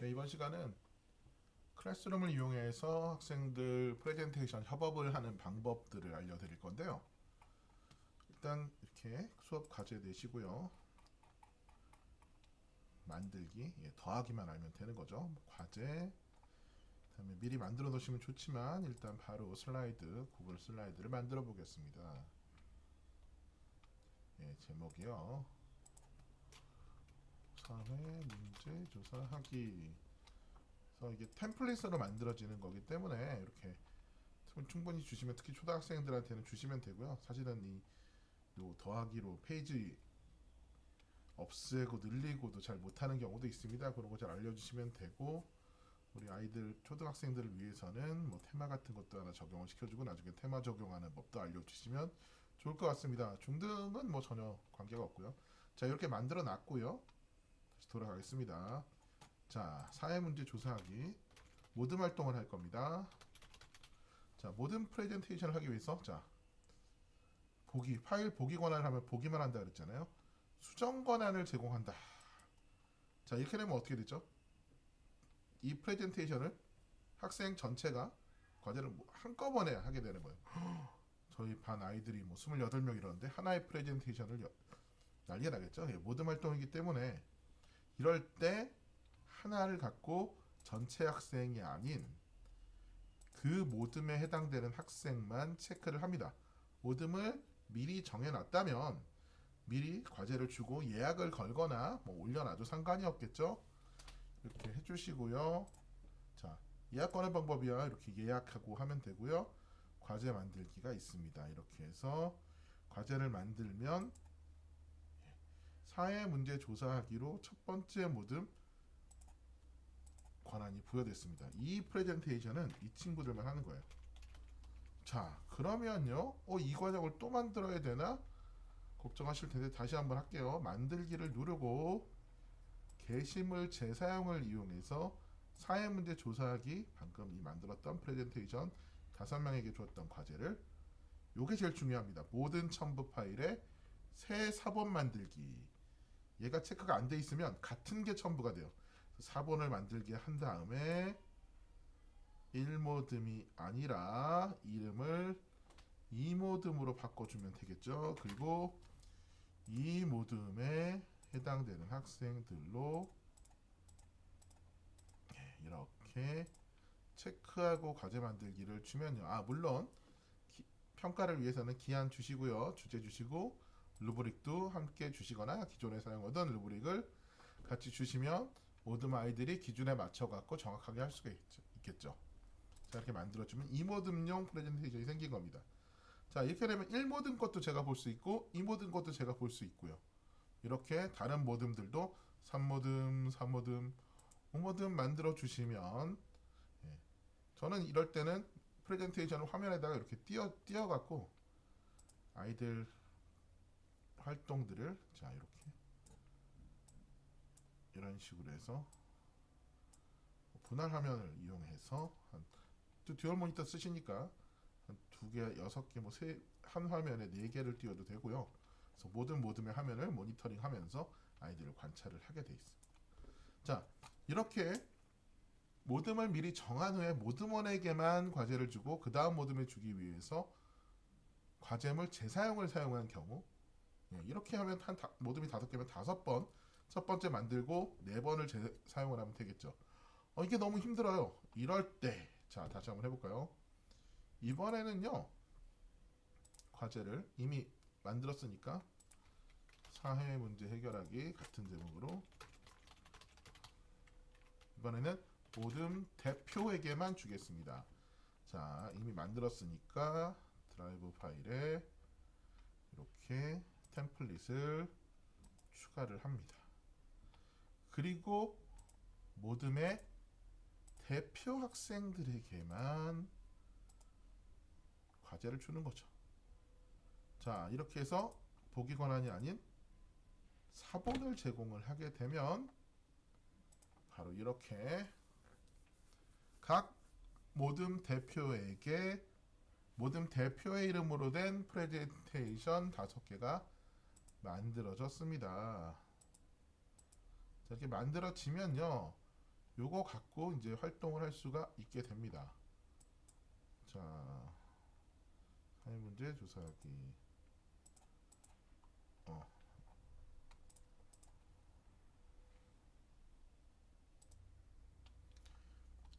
네, 이번 시간은 클래스룸을 이용해서 학생들 프레젠테이션 협업을 하는 방법들을 알려드릴 건데요. 일단 이렇게 수업 과제 내시고요. 만들기, 예, 더하기만 알면 되는 거죠. 과제, 그다음에 미리 만들어 놓으시면 좋지만 일단 바로 슬라이드, 구글 슬라이드를 만들어 보겠습니다. 예, 제목이요. 사회 문제 조사하기. 그래서 이게 템플릿으로 만들어지는 거기 때문에 이렇게 충분히 주시면 특히 초등학생들한테는 주시면 되고요. 사실은 이요 더하기로 페이지 없애고 늘리고도 잘 못하는 경우도 있습니다. 그런 거 잘 알려주시면 되고 우리 아이들 초등학생들을 위해서는 뭐 테마 같은 것도 하나 적용을 시켜주고 나중에 테마 적용하는 법도 알려주시면 좋을 것 같습니다. 중등은 뭐 전혀 관계가 없고요. 자 이렇게 만들어 놨고요. 돌아가겠습니다. 자 사회 문제 조사하기 모든 활동을 할 겁니다. 자 모든 프레젠테이션을 하기 위해서 자 보기 파일 보기 권한을 하면 보기만 한다 그랬잖아요. 수정 권한을 제공한다. 자 이렇게 되면 어떻게 되죠? 이 프레젠테이션을 학생 전체가 과제를 뭐 한꺼번에 하게 되는 거예요. 저희 반 아이들이 뭐 28명 이러는데 하나의 프레젠테이션을 여- 난리가 나겠죠. 예, 모든 활동이기 때문에 이럴 때 하나를 갖고 전체 학생이 아닌 그 모듬에 해당되는 학생만 체크를 합니다. 모듬을 미리 정해놨다면 미리 과제를 주고 예약을 걸거나 뭐 올려놔도 상관이 없겠죠. 이렇게 해주시고요. 자 예약 거는 방법이야 이렇게 예약하고 하면 되고요. 과제 만들기가 있습니다. 이렇게 해서 과제를 만들면 예, 사회 문제 조사하기로 첫 번째 모듬 권한이 부여됐습니다. 이 프레젠테이션은 이 친구들만 하는 거예요. 자, 그러면요. 어, 이 과정을 또 만들어야 되나? 걱정하실 텐데 다시 한번 할게요. 만들기를 누르고 게시물 재사용을 이용해서 사회 문제 조사하기 방금 이 만들었던 프레젠테이션 다섯 명에게 주었던 과제를 요게 제일 중요합니다. 모든 첨부 파일에 새 사본 만들기. 얘가 체크가 안 돼 있으면 같은 게 첨부가 돼요. 사본을 만들게 한 다음에 1모듬이 아니라 이름을 2모듬으로 바꿔주면 되겠죠. 그리고 이 모듬에 해당되는 학생들로 예, 이렇게 체크하고 과제 만들기를 주면요. 아 물론 기- 평가를 위해서는 기한 주시고요. 주제 주시고 루브릭도 함께 주시거나 기존에 사용하던 루브릭을 같이 주시면 모든 아이들이 기준에 맞춰 갖고 정확하게 할 수가 있죠, 있겠죠. 자 이렇게 만들어주면 이 모듬용 프레젠테이션이 생긴 겁니다. 자 이렇게 되면 1모듬 것도 제가 볼 수 있고 2모듬 것도 제가 볼 수 있고요. 이렇게 다른 모듬들도 3모듬, 4모듬, 5모듬 만들어 주시면 예. 저는 이럴 때는 프레젠테이션을 화면에다가 이렇게 띄어 띄어 갖고 아이들 활동들을 자 이렇게 이런 식으로 해서 분할 화면을 이용해서 한또 듀얼 모니터 쓰시니까 한 두 개, 여섯 개, 뭐세한 화면에 네 개를 띄워도 되고요. 그래서 모든 모듬의 화면을 모니터링하면서 아이들을 관찰을 하게 돼 있습니다. 자, 이렇게 모듬을 미리 정한 후에 모듬원에게만 과제를 주고 그 다음 모듬에 주기 위해서 과제물 재사용을 사용한 경우 예, 이렇게 하면 한 다, 모듬이 다섯 개면 다섯 번 첫 번째 만들고 네 번을 재 사용을 하면 되겠죠. 어, 이게 너무 힘들어요. 이럴 때, 자, 다시 한번 해볼까요? 이번에는요, 과제를 이미 만들었으니까, 사회 문제 해결하기 같은 제목으로, 이번에는 모든 대표에게만 주겠습니다. 자, 이미 만들었으니까, 드라이브 파일에 이렇게 템플릿을 추가를 합니다. 그리고 모듬의 대표 학생들에게만 과제를 주는 거죠. 자, 이렇게 해서 보기 권한이 아닌 사본을 제공을 하게 되면 바로 이렇게 각 모듬 대표에게 모듬 대표의 이름으로 된 프레젠테이션 다섯 개가 만들어졌습니다. 자, 이렇게 만들어지면요. 요거 갖고 이제 활동을 할 수가 있게 됩니다. 자, 사회 문제 조사하기. 어.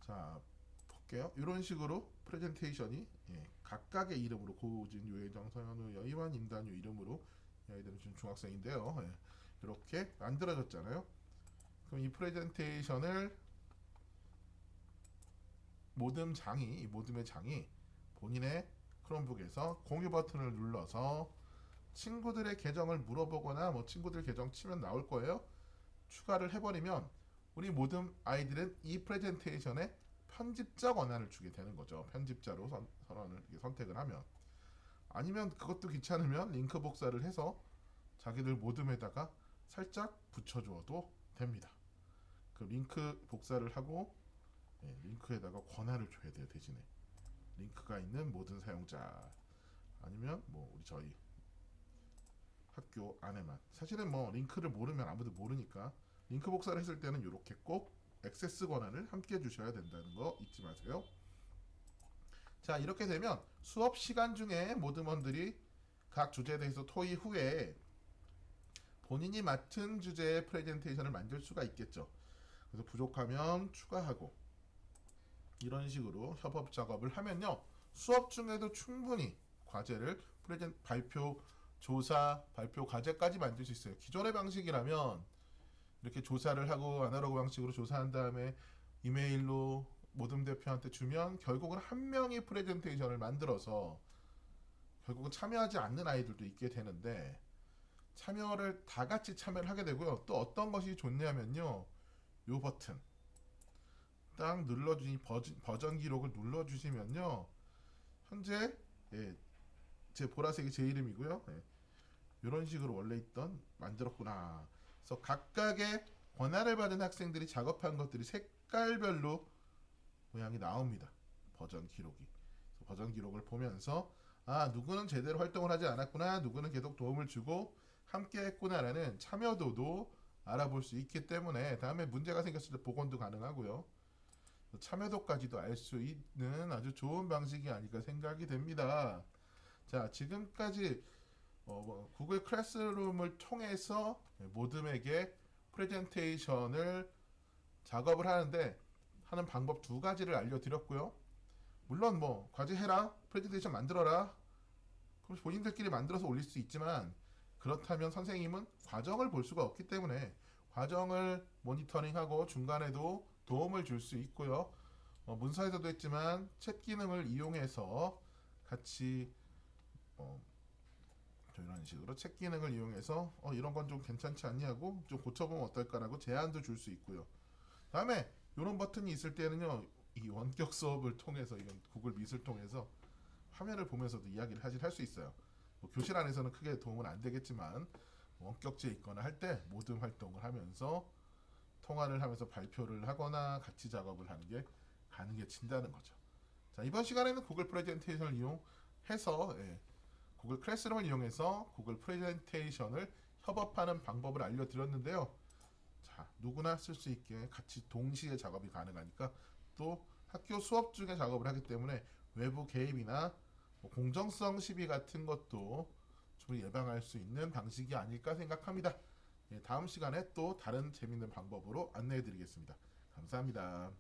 자, 볼게요. 이런 식으로 프레젠테이션이 예, 각각의 이름으로 고우진, 유혜정, 서현우, 여이완, 임단유 이름으로 이 아이들은 지금 중학생인데요. 예, 이렇게 만들어졌잖아요. 그럼 이 프레젠테이션을 모듬 장이 이 모듬의 장이 본인의 크롬북에서 공유 버튼을 눌러서 친구들의 계정을 물어보거나 뭐 친구들 계정 치면 나올 거예요. 추가를 해버리면 우리 모든 아이들은 이 프레젠테이션에 편집자 권한을 주게 되는 거죠. 편집자로 선, 선언을 선택을 하면 아니면 그것도 귀찮으면 링크 복사를 해서 자기들 모듬에다가 살짝 붙여주어도 됩니다. 그 링크 복사를 하고 예, 링크에다가 권한을 줘야 돼요 대신에 링크가 있는 모든 사용자 아니면 뭐 우리 저희 학교 안에만 사실은 뭐 링크를 모르면 아무도 모르니까 링크 복사를 했을 때는 이렇게 꼭 액세스 권한을 함께 주셔야 된다는 거 잊지 마세요. 자 이렇게 되면 수업 시간 중에 모드먼들이 각 주제에 대해서 토의 후에 본인이 맡은 주제의 프레젠테이션을 만들 수가 있겠죠. 그래서 부족하면 추가하고 이런 식으로 협업 작업을 하면요 수업 중에도 충분히 과제를 프레젠 발표 조사 발표 과제까지 만들 수 있어요. 기존의 방식이라면 이렇게 조사를 하고 아날로그 방식으로 조사한 다음에 이메일로 모든 대표한테 주면 결국은 한 명이 프레젠테이션을 만들어서 결국은 참여하지 않는 아이들도 있게 되는데 참여를 다 같이 참여를 하게 되고요. 또 어떤 것이 좋냐면요. 요 버튼 딱 눌러주니 버전, 버전 기록을 눌러주시면요. 현재 예, 제 보라색이 제 이름이고요. 예, 이런 식으로 원래 있던 만들었구나. 그래서 각각의 권한을 받은 학생들이 작업한 것들이 색깔별로 모양이 나옵니다. 버전 기록이. 버전 기록을 보면서 아 누구는 제대로 활동을 하지 않았구나, 누구는 계속 도움을 주고 함께 했구나라는 참여도도 알아볼 수 있기 때문에 다음에 문제가 생겼을 때 복원도 가능하고요. 참여도까지도 알 수 있는 아주 좋은 방식이 아닐까 생각이 됩니다. 자, 지금까지 어, 뭐, 구글 클래스룸을 통해서 모듬에게 프레젠테이션을 작업을 하는데 하는 방법 두 가지를 알려드렸고요. 물론 뭐 과제 해라, 프레젠테이션 만들어라. 그럼 본인들끼리 만들어서 올릴 수 있지만 그렇다면 선생님은 과정을 볼 수가 없기 때문에 과정을 모니터링하고 중간에도 도움을 줄 수 있고요. 어, 문서에서도 했지만 챗 기능을 이용해서 같이 어, 저 이런 식으로 챗 기능을 이용해서 어, 이런 건 좀 괜찮지 않냐고 좀 고쳐보면 어떨까라고 제안도 줄 수 있고요. 다음에 이런 버튼이 있을 때는요, 이 원격 수업을 통해서 이건 구글 미술 통해서 화면을 보면서도 이야기를 사실 할 수 있어요. 뭐 교실 안에서는 크게 도움은 안 되겠지만 원격지에 있거나 할 때 모든 활동을 하면서 통화를 하면서 발표를 하거나 같이 작업을 하는 게 가능해진다는 거죠. 자 이번 시간에는 구글 프레젠테이션을 이용해서 예, 구글 클래스룸을 이용해서 구글 프레젠테이션을 협업하는 방법을 알려드렸는데요. 자 누구나 쓸 수 있게 같이 동시에 작업이 가능하니까 또 학교 수업 중에 작업을 하기 때문에 외부 개입이나 뭐 공정성 시비 같은 것도 좀 예방할 수 있는 방식이 아닐까 생각합니다. 예, 다음 시간에 또 다른 재밌는 방법으로 안내해 드리겠습니다. 감사합니다.